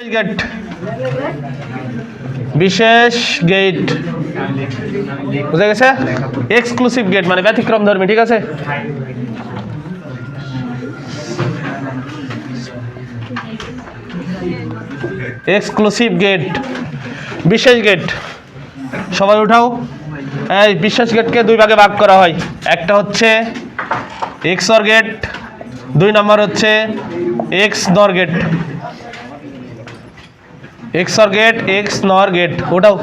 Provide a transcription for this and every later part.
Gate. বিশেষ gate. বুঝা গেছে? এক্সক্লুসিভ গেট মানে ব্যতিক্রম ধর্মী, ঠিক আছে? এক্সক্লুসিভ গেট বিশেষ গেট সবাই উঠাও। এই বিশেষ গেটকে দুই ভাগে ভাগ করা হয়। একটা হচ্ছে এক্সর গেট দুই নম্বর হচ্ছে X NOR gate XOR gate X NOR gate ওটাও।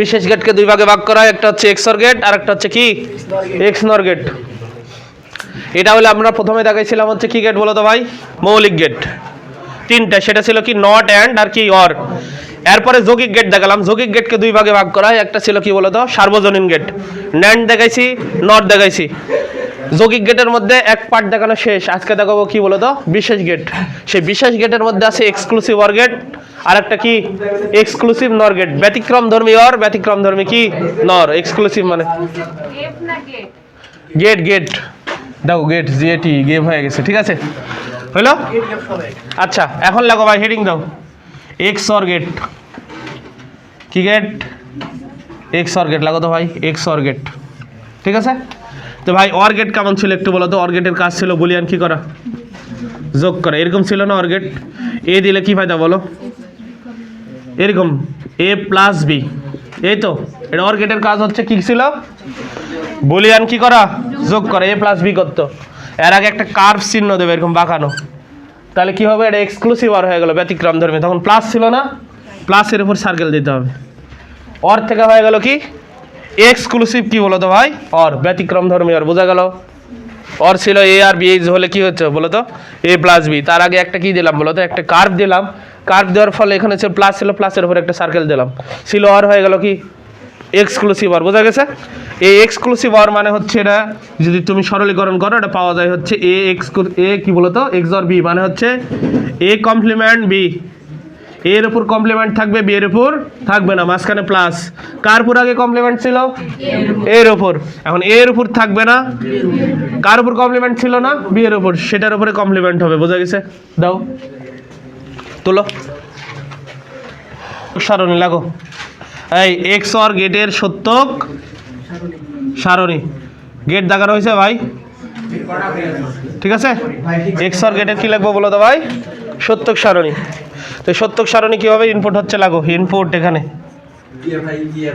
বিশেষ গেটকে দুই ভাগে ভাগ করা হয়, একটা হচ্ছে এক্সর গেট আর একটা হচ্ছে কি? এক্স নর গেট এটা হলে আমরা প্রথমে দেখাইছিলাম হচ্ছে কি গেট বলো তো ভাই? মৌলিক গেট তিনটা, সেটা ছিল কি নট অ্যান্ড আর কি অর এরপরে যৌগিক গেট দেখালাম, যৌগিক গেটকে দুই ভাগে ভাগ করা হয়, একটা ছিল কি বলতো? সার্বজনীন গেট ন্যান্ড দেখাইছি নট দেখাইছি। যৌগিক গেটের মধ্যে এক পার্ট দেখানো শেষ। আজকে দেখাবো কি বলতো? বিশেষ গেট। সেই বিশেষ গেটের মধ্যে আছে এক্সক্লুসিভ অর গেট আর একটা কি? এক্সক্লুসিভ নর গেট ব্যতিক্রম ধর্মী অর ব্যতিক্রম ধর্মী কি? নর এক্সক্লুসিভ মানে। গেট গেট দেখো gate G A T game হয়ে গেছে, ঠিক আছে? হইল? আচ্ছা এখন লাগো ভাই হেডিং দাও। এক্স অর গেট কি গেট এক্স অর গেট লাগো তো ভাই এক্স অর গেট ঠিক আছে? তো ভাই অর গেট কেমন ছিল একটু বলো তো? অর গেটের কাজ ছিল, বলিয়ান কি করা? যোগ করা, এরকম ছিল না অর গেট এ দিলে কি ফায়দা বলো? এরকম এ প্লাস বি এই তো, এটা অর গেটের কাজ হচ্ছে, কি ছিল? বলিয়ান কি করা? যোগ করা এ প্লাস বি করতো। এর আগে একটা কার্ভ চিহ্ন দেবে, এরকম বাঁকানো। তাহলে কি হবে? এটা এক্সক্লুসিভ আর হয়ে গেল, ব্যতিক্রম ধর্মী। তখন প্লাস ছিল না? প্লাসের উপর সার্কেল দিতে হবে। অর থেকে হয়ে গেল কি? এক্সক্লুসিভ কি বলো তো ভাই? অর, ব্যতিক্রম ধর্মী আর বোঝা গেল? অর ছিল এ আর বি এইচ হলে কি হচ্ছে বলো তো এ প্লাস বি তার আগে একটা কি দিলাম বলো তো একটা কার্ভ দিলাম। কার্ভ দেওয়ার ফলে এখানে ছিল প্লাস ছিল প্লাসের উপর একটা সার্কেল দিলাম। ছিল অর, হয়ে গেল কি? এক্সক্লুসিভ অর, বোঝা গেছে? এই এক্সক্লুসিভ অর মানে হচ্ছে এটা, যদি তুমি সরলীকরণ করো, এটা পাওয়া যায় হচ্ছে এ এক্স এ কি বলতো? এক্স অর বি মানে হচ্ছে এ কমপ্লিমেন্ট বি এর উপর কমপ্লিমেন্ট থাকবে বি এর উপর? থাকবে না, মাঝখানে প্লাস কার উপর আগে কমপ্লিমেন্ট ছিল? এর উপর। এখন এর উপর থাকবে না। কার উপর কমপ্লিমেন্ট ছিল না? বি এর উপর। সেটার উপরে কমপ্লিমেন্ট হবে, বোঝা গেছে? দাও। তোলো। সারণী, লাগো। এই এক্স অর গেটের সত্যক? সারণী। গেট দেখানো হয়েছে, ভাই? ঠিক আছে? এক্স অর গেটের কি লাগবে বলো তো, ভাই? সত্যক সারণী। তো সত্যক সারণী কি হবে ইনপুট হচ্ছে লাগো? ইনপুট এখানে।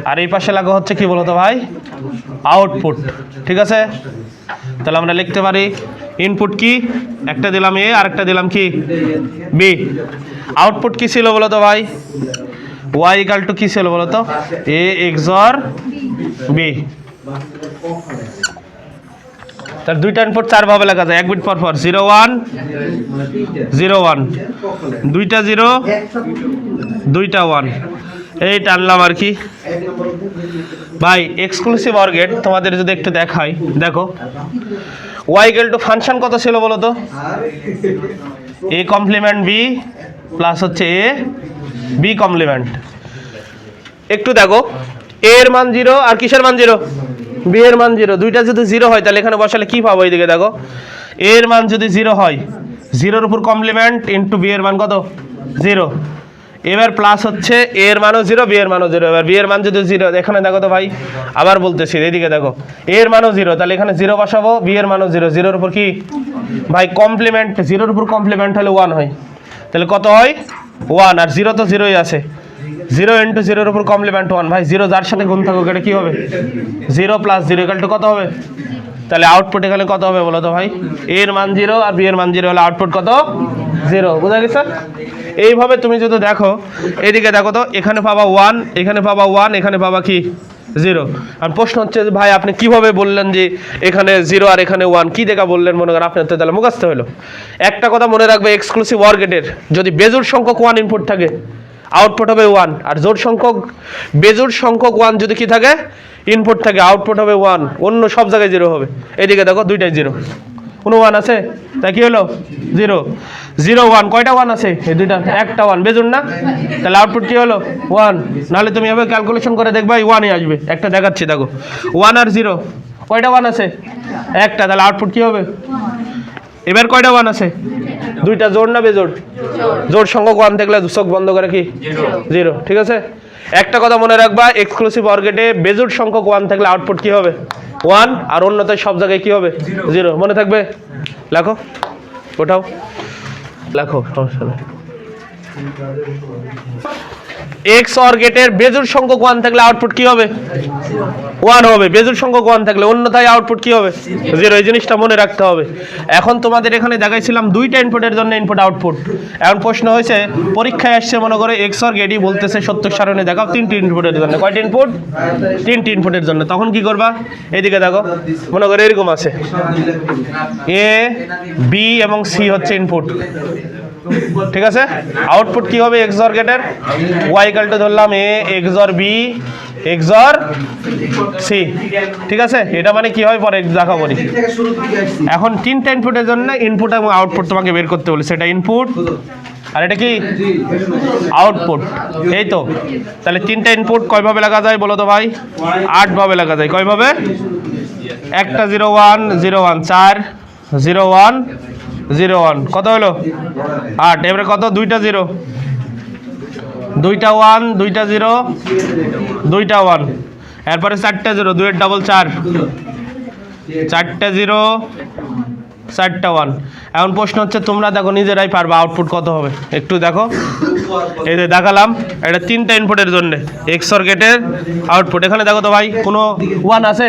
আর এই পাশে লাগো হচ্ছে কি বলো তো ভাই? আউটপুট ঠিক আছে? তাহলে আমরা লিখতে পারি ইনপুট কি? একটা দিলাম এ আর একটা দিলাম কি? বি আউটপুট কি ছিল বলো তো ভাই? ওয়াই ইকাল টু কি ছিল বলো তো এ এক্সর বি তার দুইটা ইনপুট চার ভাবে লেখা যায়। এক বিট পর পর। Zero one zero one. দুইটা জিরো, দুইটা ওয়ান। এই টানলাম আর কি। ভাই এক্সক্লুসিভ অর্গেট তোমাদের যদি একটু দেখাই। দেখো। ওয়াই গেল টু ফাংশন কত ছিল বলো তো? এ কমপ্লিমেন্ট বি প্লাস হচ্ছে এ বি কমপ্লিমেন্ট একটু দেখো। এর মান জিরো আর কিসের মান জিরো বি এর মান জিরো। দুইটা যদি জিরো হয়, তাহলে এখানে বসালে কি পাবো এইদিকে দেখো? এর মান যদি জিরো হয়, জিরোর উপর কমপ্লিমেন্ট ইন্টু বি এর মান কত? জিরো। এবার প্লাস হচ্ছে এ এর মানও জিরো বি এর মানও জিরো। এবার বি এর মান যদি জিরো, এখানে দেখো তো ভাই, আবার বলতেছি এদিকে দেখো। এ এর মানও জিরো, তাহলে এখানে জিরো বসাবো বি এর মানও জিরো। জিরোর উপর কি? ভাই কমপ্লিমেন্ট জিরোর উপর কমপ্লিমেন্ট হলে ওয়ান হয়। তাহলে কত হয়? ওয়ান আর জিরো তো জিরোই আছে। জিরো ইন্টু জিরোর উপর কমপ্লিমেন্ট ওয়ান ভাই জিরো যার সাথে গুণ থাকুক, এটা কী হবে? Zero plus zero equal to কত হবে? তাহলে আউটপুট এখানে কত হবে বলো তো ভাই? এ এর মান জিরো আর বি এর মান জিরো হলে আউটপুট কত? জিরো বুঝা গেছে? এইভাবে তুমি যদি দেখো, এদিকে দেখো তো, এখানে পাবা ওয়ান এখানে পাবা ওয়ান এখানে পাবা কি? জিরো আর প্রশ্ন হচ্ছে ভাই, আপনি কীভাবে বললেন যে এখানে জিরো আর এখানে ওয়ান কি দেখা বললেন মনে করেন? আপনার তো তাহলে মুখস্থ হলো একটা কথা মনে রাখবে এক্সক্লুসিভ ওয়ার্গেটের যদি বেজুর সংখ্যক ওয়ান ইনপুট থাকে আউটপুট হবে ওয়ান আর জোর সংখ্যক, বেজোর সংখ্যক ওয়ান যদি কি থাকে? ইনপুট থাকে আউটপুট হবে ওয়ান অন্য সব জায়গায় জিরো হবে। এদিকে দেখো, দুইটাই জিরো কোনো ওয়ান আছে? তা কি হলো? জিরো জিরো ওয়ান কয়টা ওয়ান আছে? এই দুইটা। একটা ওয়ান বেজুন না? তাহলে আউটপুট কি হলো? ওয়ান নাহলে তুমি এভাবে ক্যালকুলেশন করে দেখবা ওয়ানই আসবে। একটা দেখাচ্ছি, দেখো। ওয়ান আর জিরো কয়টা ওয়ান আছে? একটা। তাহলে আউটপুট কি হবে? এবার কয়টা ওয়ান আছে? দুইটা জোর না বেজোর জোর সংখ্যক ওয়ান থাকলে চোখ বন্ধ করে কি? জিরো। ঠিক আছে? একটা কথা মনে রাখবা এক্সক্লুসিভ অর্গেটে বেজোর সংখ্যক ওয়ান থাকলে আউটপুট কি হবে? ওয়ান আর অন্যতায় সব জায়গায় কি হবে? জিরো মনে থাকবে? লেখো। ওঠাও। লেখো সমস্যা নেই। এক্স অর গেটের বেজোর সংখ্যক ওয়ান থাকলে আউটপুট কি হবে? ওয়ান হবে বেজোর সংখ্যক ওয়ান থাকলে অন্যথায় আউটপুট কি হবে? জিরো এই জিনিসটা মনে রাখতে হবে। এখন তোমাদের এখানে দেখাইছিলাম দুইটা ইনপুটের জন্য ইনপুট আউটপুট এখন প্রশ্ন হয়েছে, পরীক্ষায় আসছে মনে করে এক্স অর গেটই বলতেছে সত্তর সারণে, দেখাও তিনটি ইনপুটের জন্য। কয়টি ইনপুট তিনটি ইনপুটের জন্য। তখন কি করবা? এদিকে দেখো, মনে করে এরকম আছে। এ বি এবং সি হচ্ছে ইনপুট ঠিক আছে? আউটপুট কি হবে এক্সর গেটের ওয়াই কালটা ধরলাম A XOR B XOR C ঠিক আছে? এটা মানে কি হয়? পরে দেখাবো। এখন তিনটা ইনপুটের জন্য ইনপুট এবং আউটপুট তোমাকে বের করতে বলি সেটা ইনপুট আর এটা কি? আউটপুট এই তো। তাহলে তিনটা ইনপুট কয়ভাবে লাগা যায় বলো তো ভাই? আটভাবে লাগা যায়। কয়ভাবে একটা জিরো ওয়ান জিরো ওয়ান চার, জিরো ওয়ান জিরো ওয়ান। কত হলো? আট। এবারে কত? দুইটা জিরো। দুইটা ওয়ান, দুইটা জিরো, দুইটা ওয়ান। এরপরে চারটা জিরো, দুইয়ের ডাবল চার। চারটা জিরো চারটা ওয়ান এখন প্রশ্ন হচ্ছে, তোমরা দেখো নিজেরাই পারবে আউটপুট কত হবে? একটু দেখো। এই যে দেখালাম, এটা তিনটা ইনপুটের জন্য। এক্সর গেটের আউটপুট এখানে দেখো তো ভাই, কোনো ওয়ান আছে?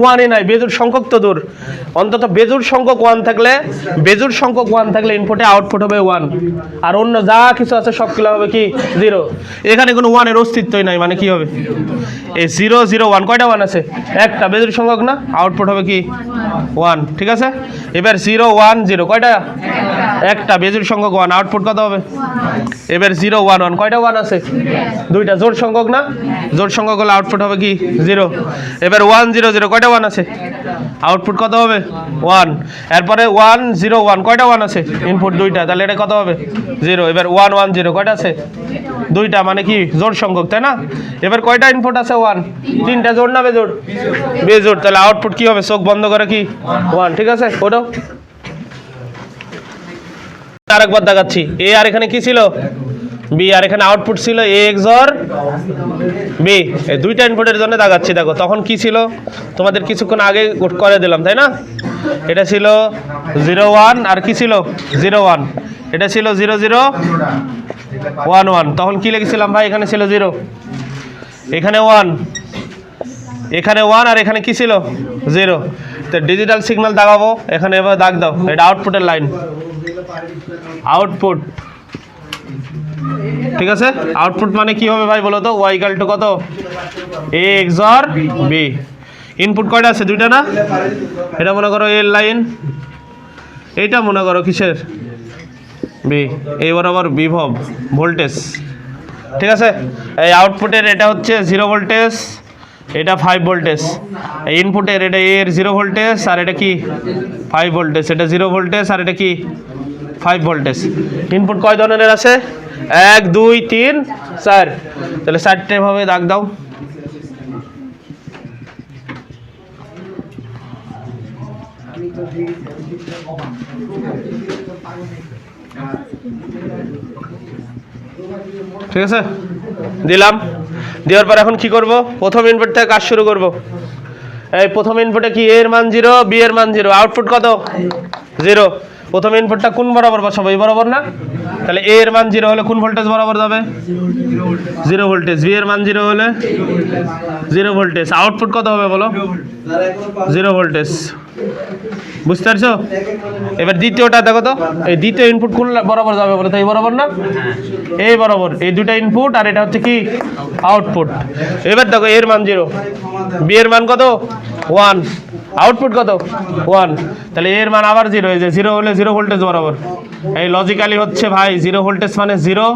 ওয়ানই নাই বেজুর সংখ্যক তো দূর। অন্তত বেজুর সংখ্যক ওয়ান থাকলে বেজুর সংখ্যক ওয়ান থাকলে ইনপুটে আউটপুট হবে ওয়ান আর অন্য যা কিছু আছে, সব কিলো হবে কি? জিরো এখানে কোনো ওয়ানের অস্তিত্বই নাই মানে কি হবে? এই জিরো জিরো ওয়ান কয়টা ওয়ান আছে? একটা। বেজুর সংখ্যক না আউটপুট হবে কি? ওয়ান ঠিক আছে? এবার জিরো ওয়ান জিরো, কয়টা? একটা বেজুর সংখ্যক ওয়ান আউটপুট কত হবে? এবার জিরো ওয়ান ওয়ান, কয়টা ওয়ান আছে? দুইটা জোর সংখ্যক না? জোর সংখ্যক হলে আউটপুট হবে কি? জিরো। এবার ওয়ান জিরো জিরো কয়টা ওয়ান আছে? আউটপুট কত হবে? ওয়ান এরপরে ওয়ান জিরো ওয়ান কয়টা ওয়ান আছে? ইনপুট দুইটা, তাহলে এটা কত হবে? জিরো। এবার ওয়ান ওয়ান জিরো কয়টা আছে? দুইটা মানে কি? জোর সংখ্যক, তাই না? এবার কয়টা ইনপুট আছে ওয়ান তিনটা জোর না বেজোর বেজোর তাহলে আউটপুট কি হবে? চোখ বন্ধ করে কি? ওয়ান ঠিক আছে? ওটাও আরেকবার দেখাচ্ছি। এ আর এখানে কি ছিল? বি, আর এখানে আউটপুট ছিল এ এক্সর বি। এই দুইটা ইনপুটের জন্য দেখাচ্ছি, দেখো, তখন কি ছিল? তোমাদের কিছুক্ষণ আগে করে দিলাম, তাই না? এটা ছিল জিরো ওয়ান, আর কি ছিল? Zero one. এটা ছিল জিরো জিরো ওয়ান ওয়ান। তখন কি লিখেছিলাম ভাই? এখানে ছিল জিরো। এখানে ওয়ান। এখানে ওয়ান, আর এখানে কি ছিল? জিরো। তো ডিজিটাল সিগন্যাল দাগাবো এখানে এবার দাগ দাও। এটা আউটপুটের লাইন আউটপুট ঠিক আছে? আউটপুট মানে কি হবে ভাই বলো তো? ওয়াই ইকাল টু কত? এ এক্সর বি ইনপুট কয়টা আছে? দুইটা না? এটা মনে করো এর লাইন এইটা মনে করো কিসের? বি এই বরাবর বিভব ভোল্টেজ ঠিক আছে? এই আউটপুটের এটা হচ্ছে জিরো ভোল্টেজ এটা ফাইভ ভোল্টেজ এই ইনপুটের এটা এর জিরো ভোল্টেজ আর এটা কি? ফাইভ ভোল্টেজ এটা জিরো ভোল্টেজ আর এটা কি? ফাইভ ভোল্টেজ ইনপুট কয় ধরনের আছে? এক, দুই, তিন, চার। তাহলে চারটে ভাবে দাগ দাও। ঠিক আছে? দিলাম। দেওয়ার পর এখন কি করব? প্রথম ইনপুট থেকে কাজ শুরু করব। এই প্রথম ইনপুটে কি এর মান জিরো বি এর মান জিরো আউটপুট কত? জিরো প্রথম ইনপুটটা কোন বরাবর বসাবো এই বরাবর না? তাহলে এ এর মান জিরো হলে কোন ভোল্টেজ বরাবর যাবে? জিরো ভোল্টেজ বি এর মান জিরো হলে? জিরো ভোল্টেজ আউটপুট কত হবে বলো? জিরো ভোল্টেজ বুঝতে পারছ? এবার দ্বিতীয়টা দেখো তো। এই দ্বিতীয় ইনপুট কোন বরাবর যাবে বলো? তো এই বরাবর না? এই বরাবর। এই দুটা ইনপুট আর এটা হচ্ছে কি? আউটপুট এবার দেখো এর মান জিরো বি এর মান কত? ওয়ান আউটপুট কত? ওয়ান তাহলে এর মান আবার জিরো এই যে জিরো হলে জিরো ভোল্টেজ বরাবর। এই লজিক্যালি হচ্ছে ভাই জিরো ভোল্টেজ মানে জিরো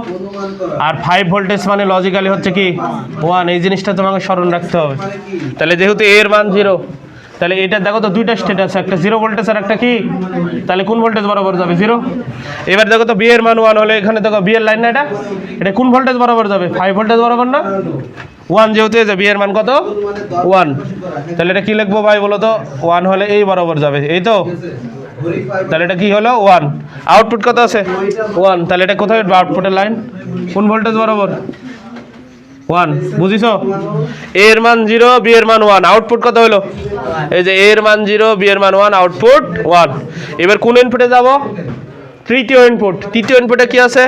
আর ফাইভ ভোল্টেজ মানে লজিক্যালি হচ্ছে কি? ওয়ান এই জিনিসটা তোমাকে স্মরণ রাখতে হবে। তাহলে যেহেতু এর মান জিরো তাহলে এটা দেখো তো দুইটা স্টেট আছে একটা জিরো ভোল্টেজ আর একটা কি? তাহলে কোন ভোল্টেজ বরাবর যাবে? জিরো এবার দেখো তো বি এর মান ওয়ান হলে এখানে দেখো বি এর লাইন না এটা? এটা কোন ভোল্টেজ বরাবর যাবে? ফাইভ ভোল্টেজ বরাবর না? ওয়ান যেহেতু এই যে বি এর মান কত? ওয়ান তাহলে এটা কি লিখব ভাই বলো তো? ওয়ান হলে এই বরাবর যাবে। এই তো? তাহলে এটা কি হলো? ওয়ান আউটপুট কত আছে? ওয়ান তাহলে এটা কোথায় উঠবে আউটপুটের লাইন কোন ভোল্টেজ বরাবর? ওয়ান বুঝিস এর মান জিরো বি এর মান ওয়ান আউটপুট কত হলো? এই যে এর মান জিরো বি এর মান ওয়ান আউটপুট ওয়ান এবার কোন ইনপুটে যাব? তৃতীয় ইনপুট তৃতীয় ইনপুটে কি আছে?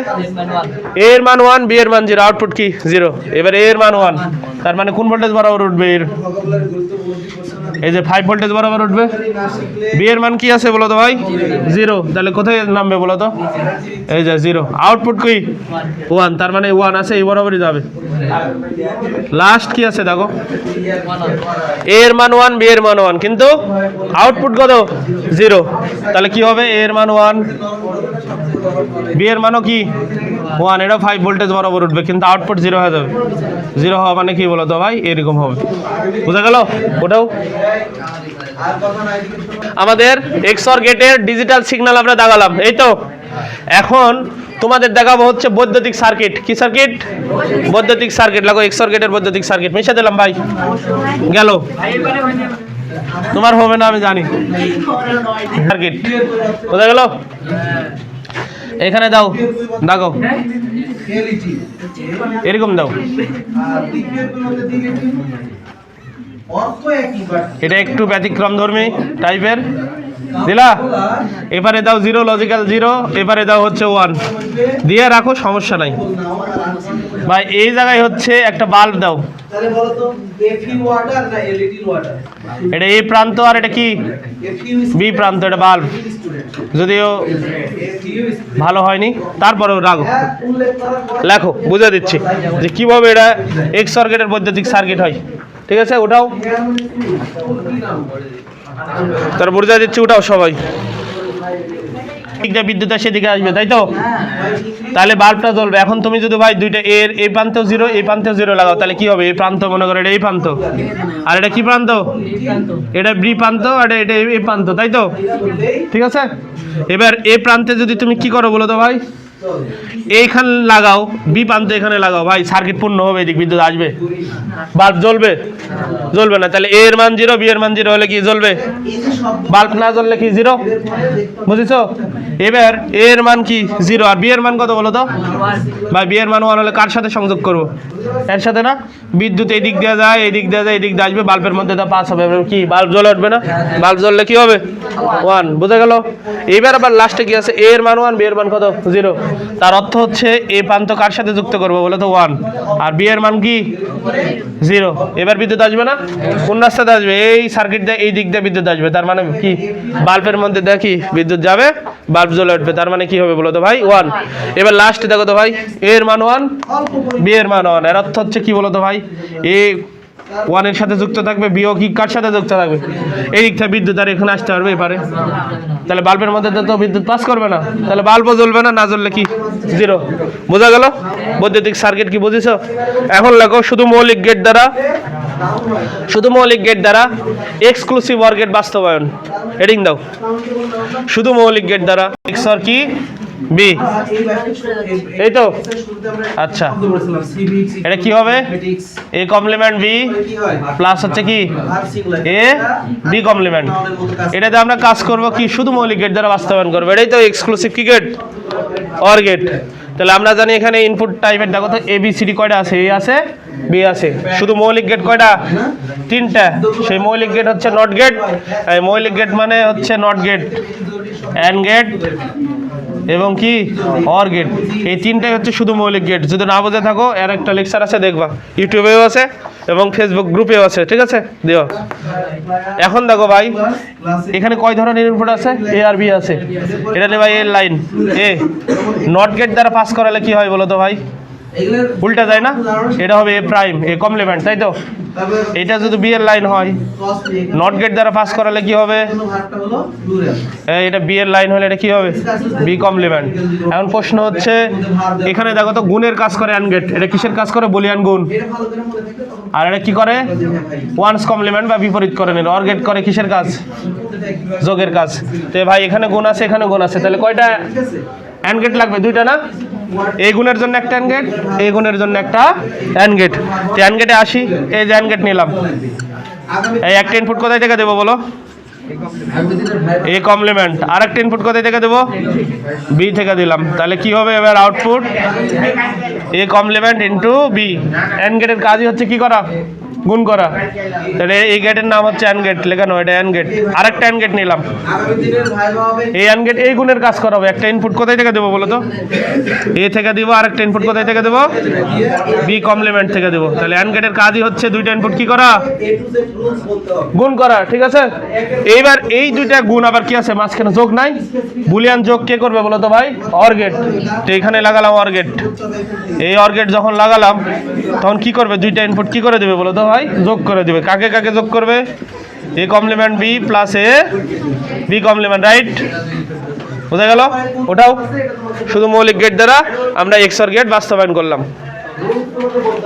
এ এর মান ওয়ান বি এর মান জিরো আউটপুট কি? জিরো এবার এ এর মান ওয়ান তার মানে কোন ভোল্টেজ বরাবর উঠবে এর? এই যে ফাইভ ভোল্টেজ বরাবর উঠবে। বি এর মান কি আছে বলো তো ভাই? জিরো তাহলে কোথায় নামবে বলো তো এই যে জিরো আউটপুট কি? ওয়ান তার মানে ওয়ান আছে, এই বরাবরই যাবে। লাস্ট কি আছে দেখো? এ এর মান ওয়ান বি এর মান ওয়ান কিন্তু আউটপুট কত? জিরো তাহলে কি হবে? এ এর মান ওয়ান বি এর মানও কি? ওয়ান, এটা ফাইভ ভোল্টেজ বরাবর উঠবে, কিন্তু আউটপুট জিরো হয়ে যাবে। জিরো হওয়া মানে কি বলো তো ভাই? এরকম হবে। বোঝা গেল? ওটাও? আমাদের এক্সর গেটের ডিজিটাল সিগন্যাল আমরা দেখালাম এই তো? এখন তোমাদের দেখাবো হচ্ছে বৈদ্যুতিক সার্কিট কি সার্কিট বৈদ্যুতিক সার্কিট লাগো এক্সর গেটের বৈদ্যুতিক সার্কিট মিশে দিলাম ভাই। গেল। তোমার হবে না, আমি জানি। সার্কিট বোঝা গেল? এখানে দাও, দাগো। এরকম দাও। এটা একটু ব্যতিক্রম ধর্মী টাইপের। দিলা? এবারে দাও জিরো লজিক্যাল জিরো এবারে দাও হচ্ছে ওয়ান দিয়ে রাখো, সমস্যা নাই। ভাই এই জায়গায় হচ্ছে একটা বাল্ব দাও। তাহলে বলো তো এফি ওয়াটার না এলইডি ওয়াটার এটা এই প্রান্ত আর এটা কি? বি প্রান্ত এটা বাল্ব। যদিও ভালো হয়নি তারপরেও রাখো। হ্যাঁ লেখো বুঝে দিচ্ছি যে কীভাবে এটা এক্স সার্কিটের বৈদ্যুতিক সার্কিট হয়। ঠিক আছে ওটাও তার বুঝে দিচ্ছি ওটাও সবাই। দিকটা বিদ্যুৎ আসে দিকে আসবে তাই তো? তাহলে বাল্বটা জ্বলবে। এখন তুমি যদি ভাই দুইটা এর, এই প্রান্তেও জিরো এই প্রান্তেও জিরো লাগাও, তাহলে কি হবে? এই প্রান্ত, মনে করো এটা এই প্রান্ত। আর এটা কি প্রান্ত? এটা বি প্রান্ত, আর এটা এই প্রান্ত, তাই তো? ঠিক আছে? এবার এ প্রান্তে যদি তুমি কি করো বলো তো ভাই? এইখান লাগাও বি প্রান্ত এখানে লাগাও। ভাই সার্কিট পূর্ণ হবে, এদিক বিদ্যুৎ আসবে। বাল্ব জ্বলবে? জ্বলবে না। তাহলে এর মান জিরো বি এর মান জিরো হলে কি জ্বলবে? বাল্ব না জ্বললে কি জিরো বুঝেছ? এবার এর মান কি জিরো আর বি এর মান কত বলো তো? ভাই বি এর মান ওয়ান হলে কার সাথে সংযোগ করব? এর সাথে না? বিদ্যুৎ এদিক দিক দেওয়া যায়, এদিক দিক দেওয়া যায়, এদিক দিক দিয়ে আসবে, বাল্বের মধ্যে তা পাস হবে। কি, বাল্ব জ্বলে উঠবে না? বাল্ব জ্বললে কি হবে? ওয়ান বুঝা গেল? এবার আবার লাস্টে কি আছে? এর মান ওয়ান বি এর মান কত? জিরো তার অর্থ হচ্ছে, এ প্রান্ত কার সাথে যুক্ত করব বলে তো? ওয়ান আর বি এর মান কি? জিরো এবার বিদ্যুৎ আসবে না? কোন রাস্তাতে আসবে? এই সার্কিট দিয়ে, এই দিক দিয়ে বিদ্যুৎ আসবে। তার মানে কি? বাল্বের মধ্যে দেখি বিদ্যুৎ যাবে? বাল্ব জ্বলে উঠবে। তার মানে কি হবে বলো তো ভাই? ওয়ান এবার লাস্টে দেখো তো ভাই এর মান ওয়ান বি এর মান ওয়ানের অর্থ হচ্ছে কি বলো তো ভাই? এ ওয়ানের সাথে যুক্ত থাকবে বিও কি কার সাথে যুক্ত থাকবে? এই দিক থেকে বিদ্যুৎ আর এখানে আসতে পারবে এপারে। তাহলে বাল্বের মধ্যে তো বিদ্যুৎ পাস করবে না। তাহলে বাল্বও জ্বলবে না না জ্বললে কি? জিরো বোঝা গেল? বৈদ্যুতিক সার্কিট কি বুঝেছ? এখন লেখো, শুধু মৌলিক গেট দ্বারা, শুধু মৌলিক গেট দ্বারা এক্সক্লুসিভ ওয়ার গেট বাস্তবায়ন। হেডিং দাও। শুধু মৌলিক গেট দ্বারা। কি? বি। এই তো। আচ্ছা। এটা কি হবে? এ কমপ্লিমেন্ট বি প্লাস হচ্ছে কি? এ বি কমপ্লিমেন্ট এটাতে আমরা কাজ করব কি? শুধু মৌলিক গেট দ্বারা বাস্তবায়ন করব। এটাই তো এক্সক্লুসিভ কি গেট অর গেট তাহলে আমরা জানি এখানে ইনপুট টাইপের দেখো তো এ বি সি ডি কয়টা আছে? এ আছে বি আছে। শুধু মৌলিক গেট কয়টা? তিনটা। সেই মৌলিক গেট হচ্ছে নট গেট মৌলিক গেট মানে হচ্ছে নট গেট অ্যান্ড গেট এবং কি? অর গেট এই তিনটাই হচ্ছে শুধু মৌলিক গেট যদি না বুঝে থাকো, এর একটা লেকচার আছে, দেখবা। ইউটিউবেও আছে এবং ফেসবুক গ্রুপেও আছে, ঠিক আছে? দিও। এখন দেখো ভাই, এখানে কয় ধরনের ইনপুট আছে? এ আর বি আছে। এটা ভাই এর লাইন এ নট গেট দ্বারা পাস করালে কি হয় বলো তো ভাই? উল্টা যায় না? এটা হবে এ প্রাইম এ কমপ্লিমেন্ট তাই তো? এটা যদি বিয়ের লাইন হয় নট গেট দ্বারা পাস করালে কি হবে? এটা বিয়ের লাইন হলে এটা কি হবে? বি কমপ্লিমেন্ট এখন প্রশ্ন হচ্ছে এখানে দেখো তো গুণের কাজ করে অ্যান গেট এটা কিসের কাজ করে? বলিয়ান গুণ। আর এটা কি করে? ওয়ান্স কমপ্লিমেন্ট বা বিপরীত করে নিল। অর গেট করে কিসের কাজ? যোগের কাজ। তো ভাই এখানে গুণ আছে এখানে গুণ আছে। তাহলে কয়টা? অ্যান্ড গেট লাগবে দুইটা না? এই গুণের জন্য একটা অ্যান্ড গেট এই গুণের জন্য একটা অ্যান্ড গেট তো অ্যান্ড গেটে আসি, এই যে অ্যান্ড গেট নিলাম। এই একটা ইনপুট কোথায় থেকে দেবো বলো? এ কমপ্লিমেন্ট আরেকটা ইনপুট কোথায় থেকে দেবো? বি থেকে দিলাম। তাহলে কি হবে এবার output A complement into B AND গেটের কাজই হচ্ছে কি করা? গুণ করা। তাহলে এই গেটের নাম হচ্ছে অ্যান গেট লেখানো এটা অ্যান গেট আরেকটা অ্যান গেট নিলাম। হবে এই অ্যান গেট এই গুণের কাজ করাবো একটা ইনপুট কোথায় থেকে দেবো বলো তো? এ থেকে দিব, আরেকটা ইনপুট কোথায় থেকে দেবো? বি কমপ্লিমেন্ট থেকে দেবো। তাহলে অ্যান গেটের কাজই হচ্ছে দুইটা ইনপুট কি করা? হবে গুণ করা, ঠিক আছে? এইবার এই দুইটা গুণ আবার কি আছে? মাঝখানে যোগ নাই। বুলিয়ান যোগ কে করবে বলো তো ভাই? অর গেট তো এখানে লাগালাম অর গেট এই অর গেট যখন লাগালাম, তখন কি করবে? দুইটা ইনপুট কি করে দেবে বলো তো ভাই? যোগ করে দেবে। কাকে কাকে যোগ করবে? A complement B plus A B complement right বোঝা গেল? ওটাও। শুধু মৌলিক গেট দ্বারা আমরা এক্সর গেট বাস্তবায়ন করলাম।